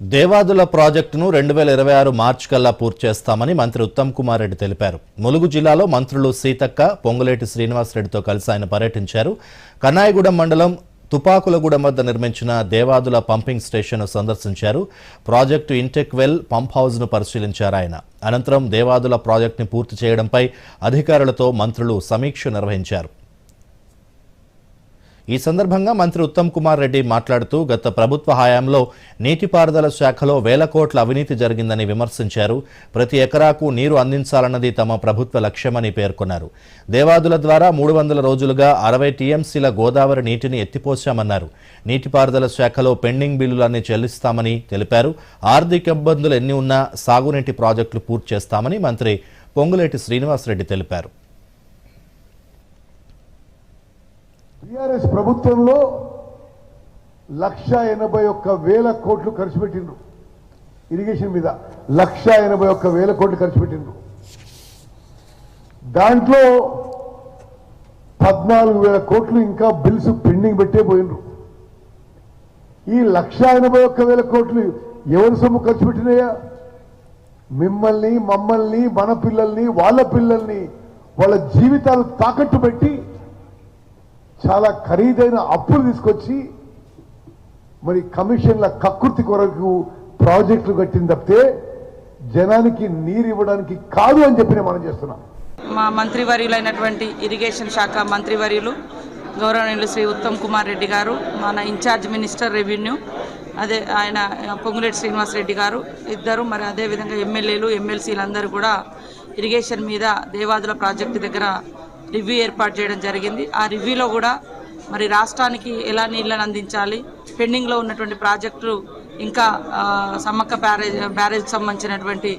దేవాదుల ప్రాజెక్టును రెండు వేల ఇరవై ఆరు మార్చి కల్లా పూర్తి చేస్తామని మంత్రి ఉత్తమ్ కుమార్ రెడ్డి తెలిపారు. ములుగు జిల్లాలో మంత్రులు సీతక్క పొంగులేటి శ్రీనివాసరెడ్డితో కలిసి ఆయన పర్యటించారు. కన్నాయగూడెం మండలం తుపాకులగూడెం వద్ద నిర్మించిన దేవాదుల పంపింగ్ స్టేషన్ను సందర్శించారు. ప్రాజెక్టు ఇంటెక్ వెల్ పంప్ హౌస్ను పరిశీలించారు ఆయన. అనంతరం దేవాదుల ప్రాజెక్టుని పూర్తి చేయడంపై అధికారులతో మంత్రులు సమీక్ష నిర్వహించారు. ఈ సందర్భంగా మంత్రి ఉత్తమ్ కుమార్ రెడ్డి మాట్లాడుతూ గత ప్రభుత్వ హయాంలో నీటిపారుదల శాఖలో వేల కోట్ల అవినీతి జరిగిందని విమర్శించారు. ప్రతి ఎకరాకు నీరు అందించాలన్నది తమ ప్రభుత్వ లక్ష్యమని పేర్కొన్నారు. దేవాదుల ద్వారా మూడు వందల రోజులుగా అరవై టీఎంసీల గోదావరి నీటిని ఎత్తిపోశామన్నారు. నీటిపారుదల శాఖలో పెండింగ్ బిల్లులన్నీ చెల్లిస్తామని తెలిపారు. ఆర్థిక ఇబ్బందులు ఎన్ని ఉన్నా సాగునీటి ప్రాజెక్టులు పూర్తి చేస్తామని మంత్రి పొంగులేటి శ్రీనివాసరెడ్డి తెలిపారు. టిఆర్ఎస్ ప్రభుత్వంలో లక్ష ఎనభై ఒక్క వేల కోట్లు ఖర్చు పెట్టిండ్రు. ఇరిగేషన్ మీద లక్ష ఎనభై ఒక్క వేల కోట్లు ఖర్చు పెట్టిండ్రు. దాంట్లో పద్నాలుగు వేల కోట్లు ఇంకా బిల్స్ పెండింగ్ పెట్టే పోయినరు. ఈ లక్ష ఎనభై ఒక్క వేల కోట్లు ఎవరి సొమ్ము ఖర్చు పెట్టినాయా? మిమ్మల్ని మమ్మల్ని మన పిల్లల్ని వాళ్ళ పిల్లల్ని వాళ్ళ జీవితాలు తాకట్టు పెట్టి చాలా ఖరీదైన అప్పులు తీసుకొచ్చి మరి కమిషన్ల కకృతి కొరకు ప్రాజెక్టులు కట్టింది తప్పితే జనానికి నీరు ఇవ్వడానికి కాదు అని చెప్పి మనం చేస్తున్నాం. మా మంత్రివర్యులైనటువంటి ఇరిగేషన్ శాఖ మంత్రివర్యులు గౌరవనీయులు శ్రీ ఉత్తమ్ కుమార్ రెడ్డి గారు మన ఇన్ఛార్జ్ మినిస్టర్ రెవెన్యూ అదే ఆయన పొంగులేటి శ్రీనివాస్ రెడ్డి గారు ఇద్దరు మరి అదేవిధంగా ఎమ్మెల్యేలు ఎమ్మెల్సీలు అందరూ కూడా ఇరిగేషన్ మీద దేవాదుల ప్రాజెక్టు దగ్గర రివ్యూ ఏర్పాటు చేయడం జరిగింది. ఆ రివ్యూలో కూడా మరి రాష్ట్రానికి ఎలా నీళ్ళని అందించాలి పెండింగ్లో ఉన్నటువంటి ప్రాజెక్టులు ఇంకా సమ్మక్క బ్యారేజ్ బ్యారేజ్ సంబంధించినటువంటి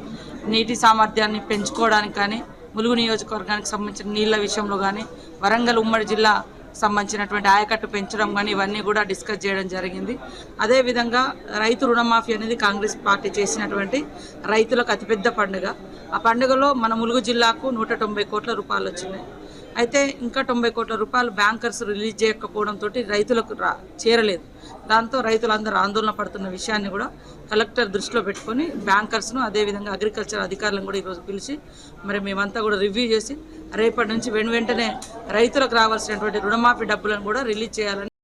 నీటి సామర్థ్యాన్ని పెంచుకోవడానికి కానీ ములుగు నియోజకవర్గానికి సంబంధించిన నీళ్ళ విషయంలో కానీ వరంగల్ ఉమ్మడి జిల్లా సంబంధించినటువంటి ఆయకట్టు పెంచడం కానీ ఇవన్నీ కూడా డిస్కస్ చేయడం జరిగింది. అదేవిధంగా రైతు రుణమాఫీ అనేది కాంగ్రెస్ పార్టీ చేసినటువంటి రైతులకు అతిపెద్ద పండుగ. ఆ పండుగలో మన ములుగు జిల్లాకు నూట తొంభై కోట్ల రూపాయలు వచ్చినాయి. అయితే ఇంకా తొంభై కోట్ల రూపాయలు బ్యాంకర్స్ రిలీజ్ చేయకపోవడంతో రైతులకు రా చేరలేదు. దాంతో రైతులందరూ ఆందోళన పడుతున్న విషయాన్ని కూడా కలెక్టర్ దృష్టిలో పెట్టుకొని బ్యాంకర్స్ను అదేవిధంగా అగ్రికల్చర్ అధికారులను కూడా ఈరోజు పిలిచి మరి మేమంతా కూడా రివ్యూ చేసి రేపటి నుంచి వెను వెంటనే రైతులకు రావాల్సినటువంటి రుణమాఫీ డబ్బులను కూడా రిలీజ్ చేయాలని